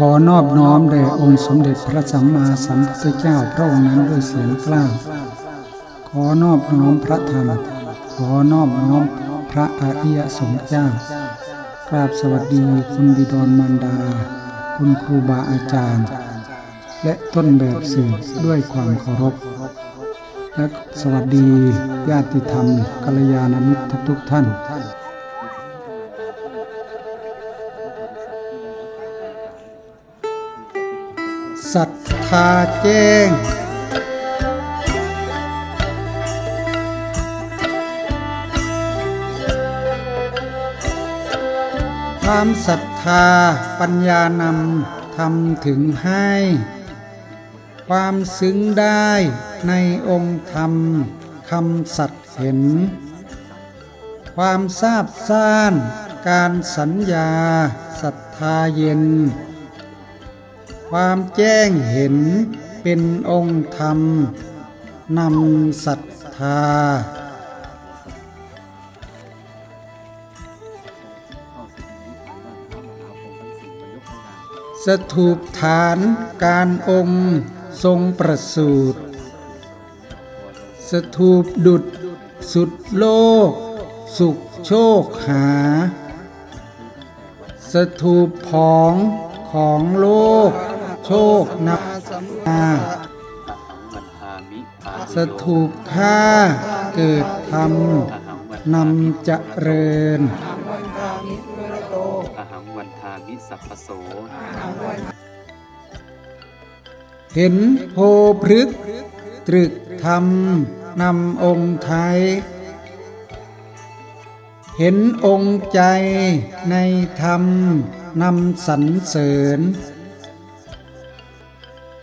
ขอนอบน้อมแด่องค์สมเด็จพระสัมมาสัมพุทธเจ้าพระองค์นั้นด้วยเสียงกล้า ขอนอบน้อมพระธรรม ขอนอบน้อมพระอริยสงฆ์เจ้ากราบสวัสดีคุณบิดรมารดา คุณครูบาอาจารย์ และต้นแบบสื่อด้วยความเคารพ และสวัสดีญาติธรรมกัลยาณมิตรทุกท่าน ศรัทธาแจ้ง ความศรัทธาปัญญานำทำถึงให้ ความซึ้งได้ในองค์ธรรมคำสัตย์เห็น ความทราบซ่านการสัญญาศรัทธาเย็น ความแจ้งเห็นเป็นองค์ธรรม นำศรัทธา สถูปฐานการองค์ทรงประสูตร สถูปดุดสุดโลก สุขโชคหา สถูปผองของโลก โชคนามามันทามิภาสถูปค่าเกิดธรรมนำเจริญอหังวันทามิสัพพโสเห็นโพพฤกษ์ตรึกธรรมนำองค์ไทย เห็นองค์ใจในธรรมนำสรรเสริญ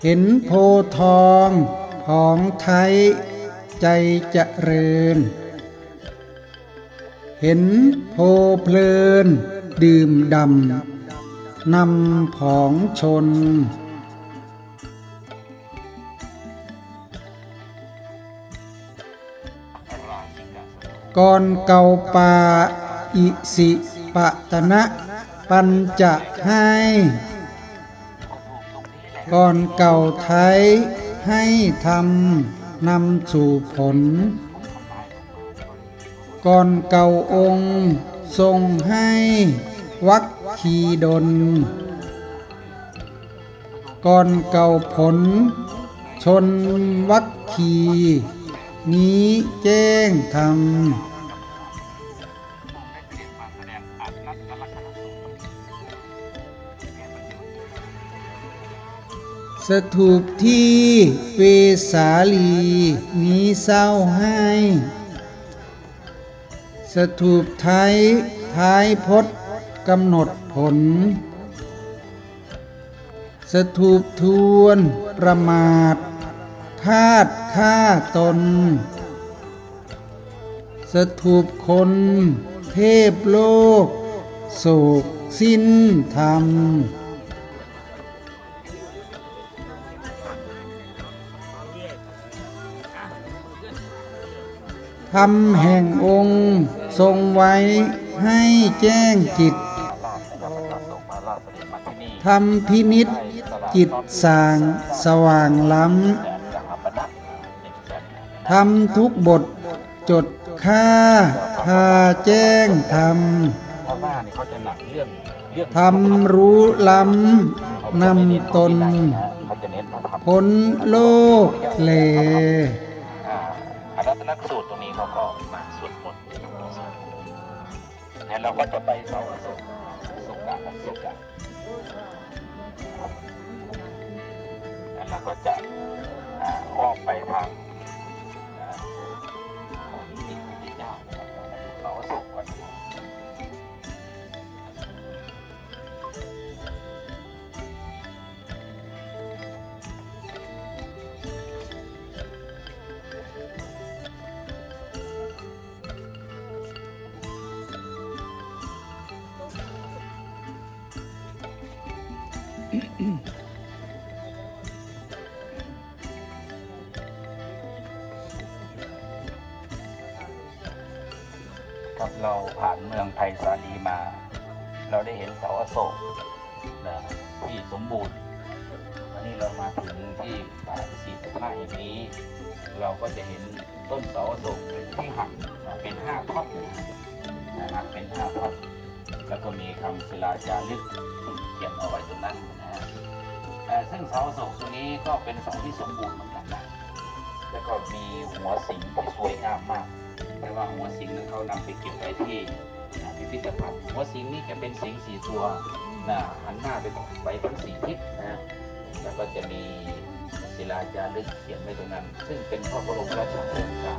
เห็นโพทองของไทยใจเจริญ เห็นโพเพลิน ดื่มดำนำผองชนก่อนเก่าป่าอิสิปะตนะปัญจะให้ ก่อนเก่าไทยให้ทำนำสู่ผล ก่อนเก่าองค์ทรงให้วักขีดลก่อนเก่าผล ชนวักขีนี้แจ้งธร สถูปที่เวสาลีนี้เศร้าให้ สถูปไทยท้ายพจน์กำหนดผล สถูปทวนประมาทคาดฆ่าตน สถูปคนเทพโลก โศกสิ้นธรรม ธรรมแห่งองค์ทรงไว้ให้แจ้งจิตธรรมพินิษจิตสางสว่างล้ำทำทุกบทจดค่าพาแจ้งธรรมเพราะว่าเนี่ยเขาจะหนักเรื่องเรื่องทำรู้ล้ำนำตนพ้นโลกเลอ่า นักสูตรตรงนี้เขาก็มาสวดมนต์แล้วเราก็จะไปเสาอโศกสุกะสุกะแล้วเราก็จะ ครับเราผ่านเมืองไทยสาลีมา เราได้เห็นเสาอโศกนะที่สมบูรณ์ วันนี้เรามาถึงที่ป่าสี่สิบห้าแห่งนี้ เราก็จะเห็นต้นเสาอโศกที่หักเป็นห้าท่อนนะครับเป็นห้าท่อน แล้วก็มีคำศิลาจารึกเขียนเอาไว้ตรงนั้นนะฮะเอ่ซึ่งเสาโศกตัวนี้ก็เป็นเสาที่สมบูรณ์เหมือนกันนะแล้วก็มีหัวสิงที่สวยงามมากแต่ว่าหัวสิงนั้นเขานำไปเก็บไว้ที่พิพิธภัณฑ์หัวสิงนี่จะเป็นสิงสี่ตัวนะหันหน้าไปไปทั้งสี่ทิศนะแล้วก็จะมีศิลาจารึกเขียนไว้ตรงนั้น ซึ่งเป็นพระบรมราชโองกา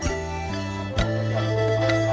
ร